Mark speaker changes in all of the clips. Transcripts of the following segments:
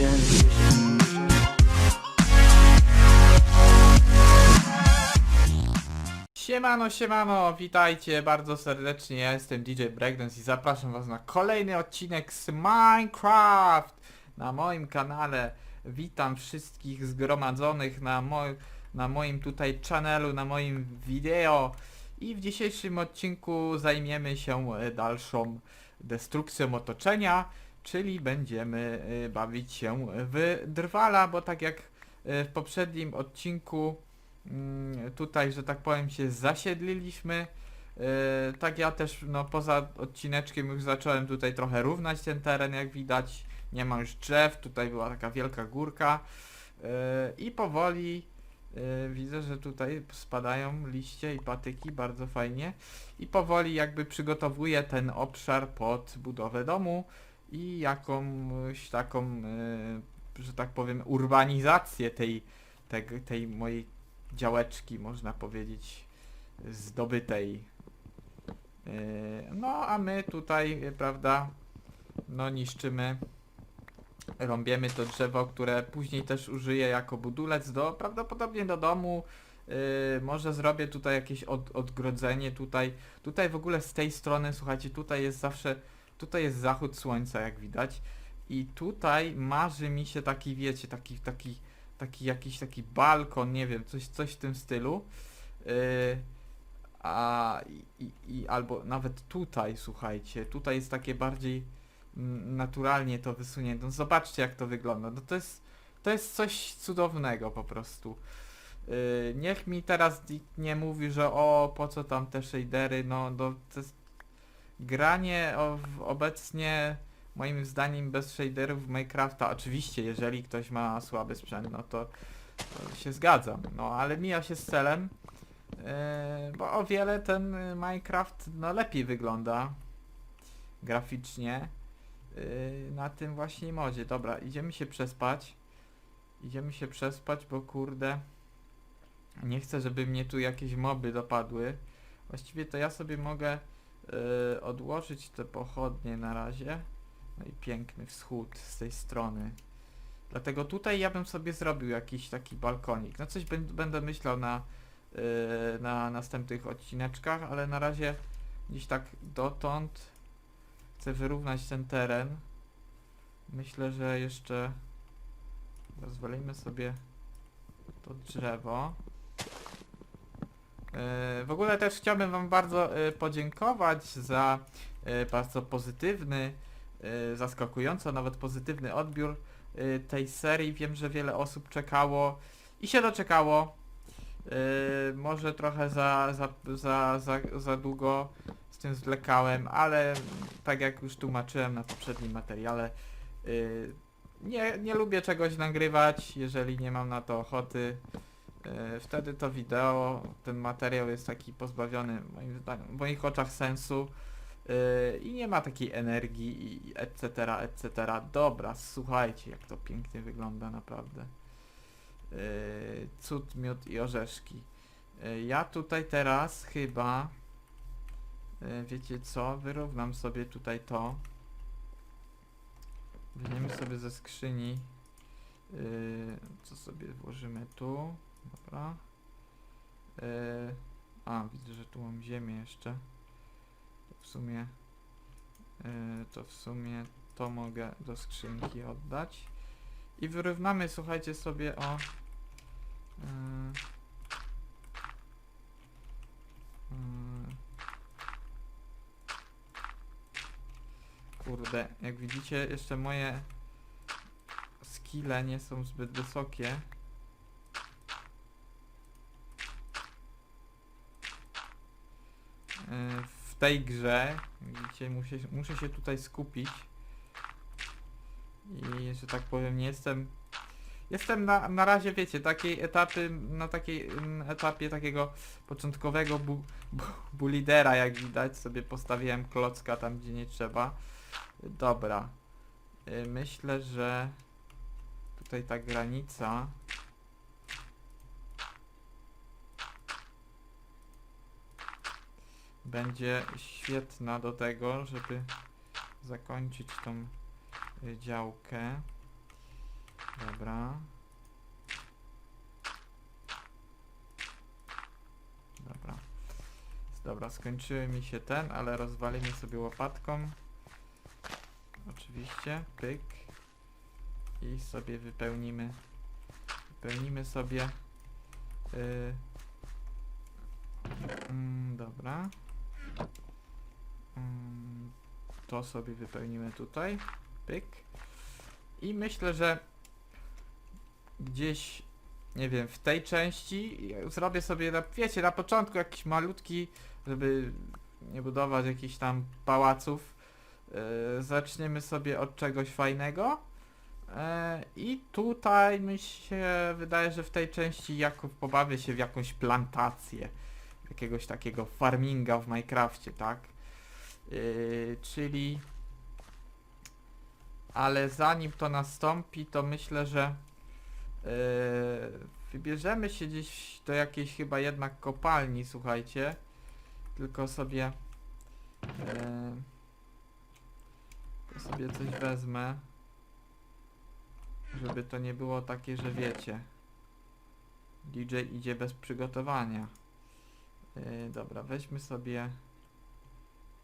Speaker 1: illusion.
Speaker 2: Siemano, siemano, witajcie bardzo serdecznie, ja jestem DJ Breakdance i zapraszam was na kolejny odcinek z Minecraft na moim kanale. Witam wszystkich zgromadzonych na, mo na moim tutaj channelu, na moim wideo i w dzisiejszym odcinku zajmiemy się dalszą destrukcją otoczenia, czyli będziemy e, bawić się w drwala, bo tak jak e, w poprzednim odcinku mm, tutaj, że tak powiem, się zasiedliliśmy. Yy, tak ja też, no poza odcineczkiem już zacząłem tutaj trochę równać ten teren, jak widać. Nie ma już drzew, tutaj była taka wielka górka. I powoli widzę, że tutaj spadają liście i patyki, bardzo fajnie. I powoli jakby przygotowuję ten obszar pod budowę domu i jakąś taką, yy, że tak powiem, urbanizację tej, tej, tej mojej działeczki, można powiedzieć, zdobytej. Yy, No, a my tutaj, prawda, no niszczymy, rąbiemy to drzewo, które później też użyję jako budulec do, prawdopodobnie do domu. Yy, może zrobię tutaj jakieś od, odgrodzenie tutaj. Tutaj w ogóle z tej strony, słuchajcie, tutaj jest zawsze, tutaj jest zachód słońca, jak widać. I tutaj marzy mi się taki, wiecie, taki, taki, taki jakiś taki balkon, nie wiem, coś, coś w tym stylu. Yy, a i, i, albo nawet tutaj, słuchajcie, tutaj jest takie bardziej naturalnie to wysunięte. No zobaczcie jak to wygląda. No to jest, to jest coś cudownego po prostu. Yy, niech mi teraz nikt nie mówi, że o, po co tam te shadery, no, no to jest granie o, obecnie moim zdaniem bez shaderów Minecrafta, oczywiście jeżeli ktoś ma słaby sprzęt, no to, to się zgadzam, no ale mija się z celem, yy, bo o wiele ten Minecraft no lepiej wygląda graficznie yy, na tym właśnie modzie. Dobra, idziemy się przespać, idziemy się przespać, bo kurde nie chcę, żeby mnie tu jakieś moby dopadły. Właściwie to ja sobie mogę yy, odłożyć te pochodnie na razie. No i piękny wschód z tej strony. Dlatego tutaj ja bym sobie zrobił jakiś taki balkonik. No coś bę- będę myślał na, yy, na następnych odcineczkach, ale na razie gdzieś tak dotąd chcę wyrównać ten teren. Myślę, że jeszcze rozwalimy sobie to drzewo. Yy, W ogóle też chciałbym Wam bardzo yy, podziękować za yy, bardzo pozytywny, zaskakująco nawet pozytywny odbiór tej serii. Wiem, że wiele osób czekało i się doczekało. Może trochę za, za, za, za, za długo z tym zwlekałem, ale tak jak już tłumaczyłem na poprzednim materiale, nie, nie lubię czegoś nagrywać, jeżeli nie mam na to ochoty. Yy, Wtedy to wideo, ten materiał jest taki pozbawiony moim zdaniem, w moich oczach sensu yy, i nie ma takiej energii i etc, etc. Dobra, słuchajcie jak to pięknie wygląda naprawdę. Yy, Cud, miód i orzeszki. Yy, Ja tutaj teraz chyba, yy, wiecie co, wyrównam sobie tutaj to. Weźmiemy sobie ze skrzyni, yy, co sobie włożymy tu. Dobra. Yy, a, widzę, że tu mam ziemię jeszcze. To w sumie... Yy, to w sumie to mogę do skrzynki oddać. I wyrównamy, słuchajcie, sobie o... Yy, kurde, jak widzicie, jeszcze moje skille nie są zbyt wysokie. Yy, w tej grze, widzicie, muszę, muszę się tutaj skupić. I że tak powiem, nie jestem... Jestem na, na razie, wiecie, takiej etapy, na takiej etapie takiego początkowego bu, bu, bu lidera, jak widać, sobie postawiłem klocka tam, gdzie nie trzeba. Dobra. Y, Myślę, że tutaj ta granica będzie świetna do tego, żeby zakończyć tą y, działkę. Dobra. Dobra. Dobra, skończyły mi się ten, ale rozwalimy sobie łopatką. Oczywiście, pyk. I sobie wypełnimy. Wypełnimy sobie. Yy, mm, dobra. Mm, to sobie wypełnimy tutaj. Pyk. I myślę, że gdzieś, nie wiem, w tej części zrobię sobie, na, wiecie, na początku jakiś malutki, żeby nie budować jakichś tam pałaców. Yy, zaczniemy sobie od czegoś fajnego. E, I tutaj mi się wydaje, że w tej części jako pobawię się w jakąś plantację. Jakiegoś takiego farminga w Minecrafcie, tak? Yy, czyli... Ale zanim to nastąpi, to myślę, że yy, wybierzemy się gdzieś do jakiejś chyba jednak kopalni, słuchajcie. Tylko sobie... Yy, sobie coś wezmę. Żeby to nie było takie, że wiecie. DJ idzie bez przygotowania. Yy, dobra, weźmy sobie.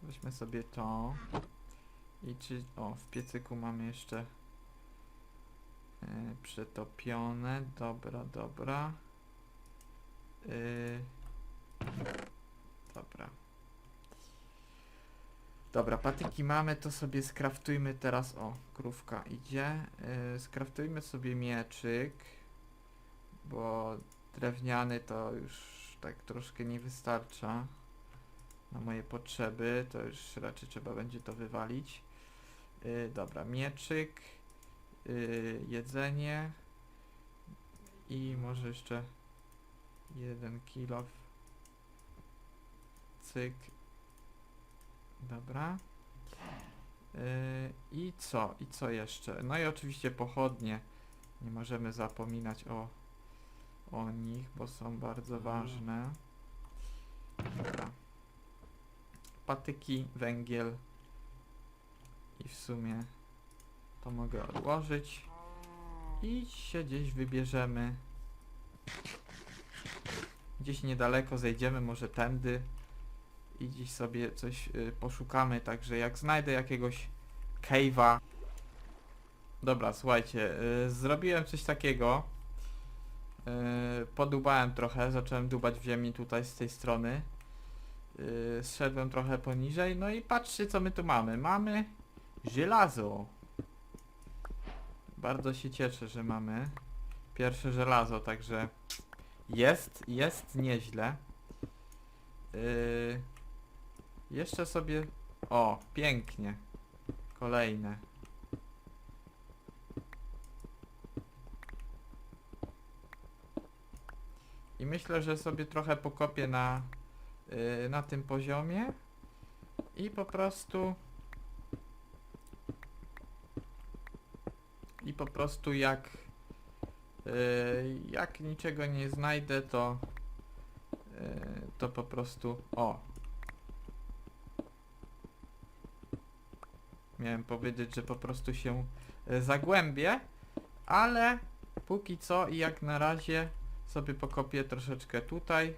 Speaker 2: Weźmy sobie to. I czy. O, w piecyku mamy jeszcze. Yy, przetopione. Dobra, dobra. Yy, dobra. Dobra, patyki mamy, to sobie skraftujmy teraz, o, krówka idzie, yy, skraftujmy sobie mieczyk, bo drewniany to już tak troszkę nie wystarcza na moje potrzeby, to już raczej trzeba będzie to wywalić. Yy, dobra, mieczyk, yy, jedzenie i może jeszcze jeden kilo. Cyk, Dobra. Yy, I co? I co jeszcze? No i oczywiście pochodnie. Nie możemy zapominać o, o nich, bo są bardzo ważne. Dobra. Patyki, węgiel. I w sumie to mogę odłożyć. I się gdzieś wybierzemy. Gdzieś niedaleko zejdziemy, może tędy i dziś sobie coś y, poszukamy, także jak znajdę jakiegoś cave'a Dobra, słuchajcie, y, zrobiłem coś takiego y, Podubałem trochę, zacząłem dubać w ziemi tutaj z tej strony y, Zszedłem trochę poniżej, no i patrzcie co my tu mamy Mamy żelazo Bardzo się cieszę, że mamy pierwsze żelazo, także jest, jest nieźle Yy, jeszcze sobie... O, pięknie. Kolejne. I myślę, że sobie trochę pokopię na, yy, na tym poziomie. I po prostu... I po prostu jak... Yy, jak niczego nie znajdę, to... Yy, to po prostu... O, Miałem powiedzieć, że po prostu się zagłębię, ale póki co i jak na razie sobie pokopię troszeczkę tutaj.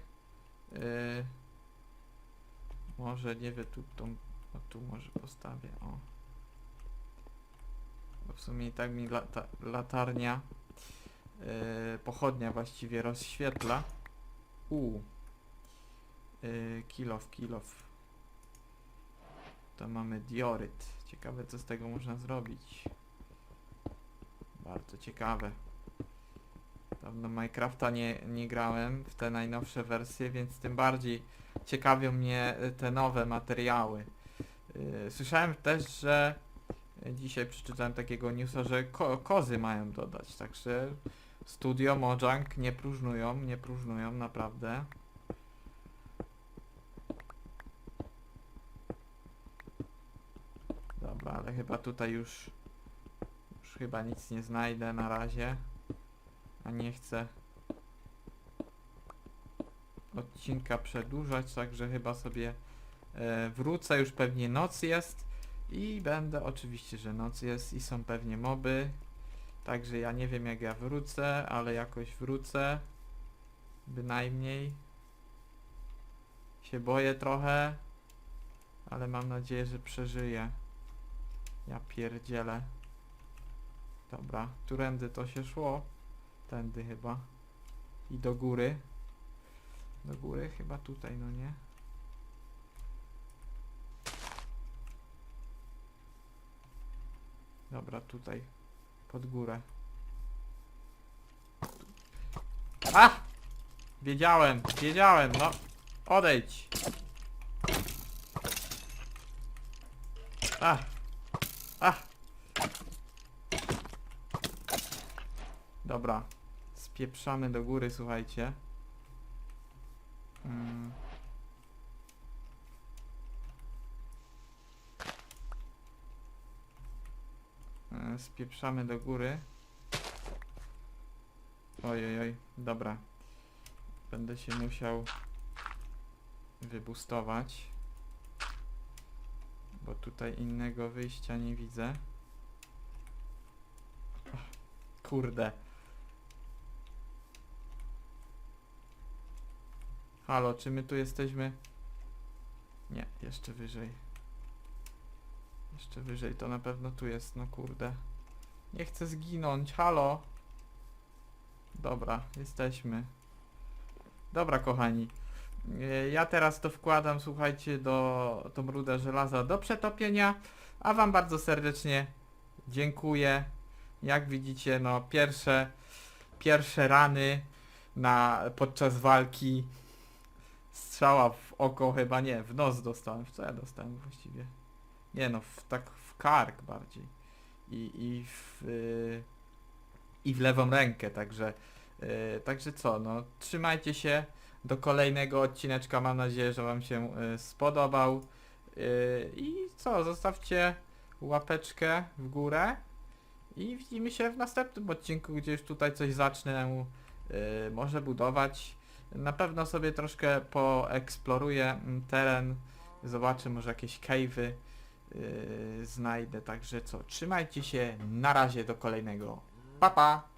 Speaker 2: Yy, może nie wiem, tu, tą, o, tu może postawię, o. Bo w sumie i tak mi lata, latarnia, yy, pochodnia właściwie rozświetla. U. Yy, kilof, kilof. To mamy dioryt. Ciekawe co z tego można zrobić. Bardzo ciekawe. Dawno Minecrafta nie, nie grałem w te najnowsze wersje, więc tym bardziej ciekawią mnie y, te nowe materiały. Yy, słyszałem też, że dzisiaj przeczytałem takiego newsa, że ko kozy mają dodać, także studio Mojang nie próżnują, nie próżnują naprawdę. Dobra, ale chyba tutaj już już chyba nic nie znajdę na razie. A nie chcę odcinka przedłużać, także chyba sobie e, wrócę, już pewnie noc jest i będę, oczywiście, że noc jest i są pewnie moby, Także ja nie wiem jak ja wrócę, ale jakoś wrócę. Bynajmniej. Się boję trochę. Ale mam nadzieję, że przeżyję. Ja pierdzielę. Dobra, którędy to się szło? Tędy chyba. I do góry. Do góry chyba tutaj, no nie? Dobra, tutaj. Pod górę. A! Wiedziałem, wiedziałem, no. Odejdź. A! A! Dobra. Spieprzamy do góry, słuchajcie. Mm. E, Spieprzamy do góry. Ojej, oj, dobra. Będę się musiał wybustować. Bo tutaj innego wyjścia nie widzę. Kurde. Halo, czy my tu jesteśmy? Nie, jeszcze wyżej. Jeszcze wyżej, to na pewno tu jest, no kurde. Nie chcę zginąć, halo. Dobra, jesteśmy. Dobra, kochani. E, Ja teraz to wkładam, słuchajcie, do tą rudę żelaza do przetopienia, a wam bardzo serdecznie dziękuję. Jak widzicie, no pierwsze, pierwsze rany na, podczas walki. Strzała w oko chyba nie, w nos dostałem. W co ja dostałem właściwie? Nie no, w, tak w kark bardziej. I, i w... y, i w lewą rękę, także y, także co, no trzymajcie się do kolejnego odcineczka, mam nadzieję, że wam się y, spodobał Y, i co, zostawcie łapeczkę w górę i widzimy się w następnym odcinku, gdzie już tutaj coś zacznę y, może budować. Na pewno sobie troszkę poeksploruję teren, zobaczę może jakieś cave'y yy, znajdę, także co, trzymajcie się, na razie do kolejnego, pa pa!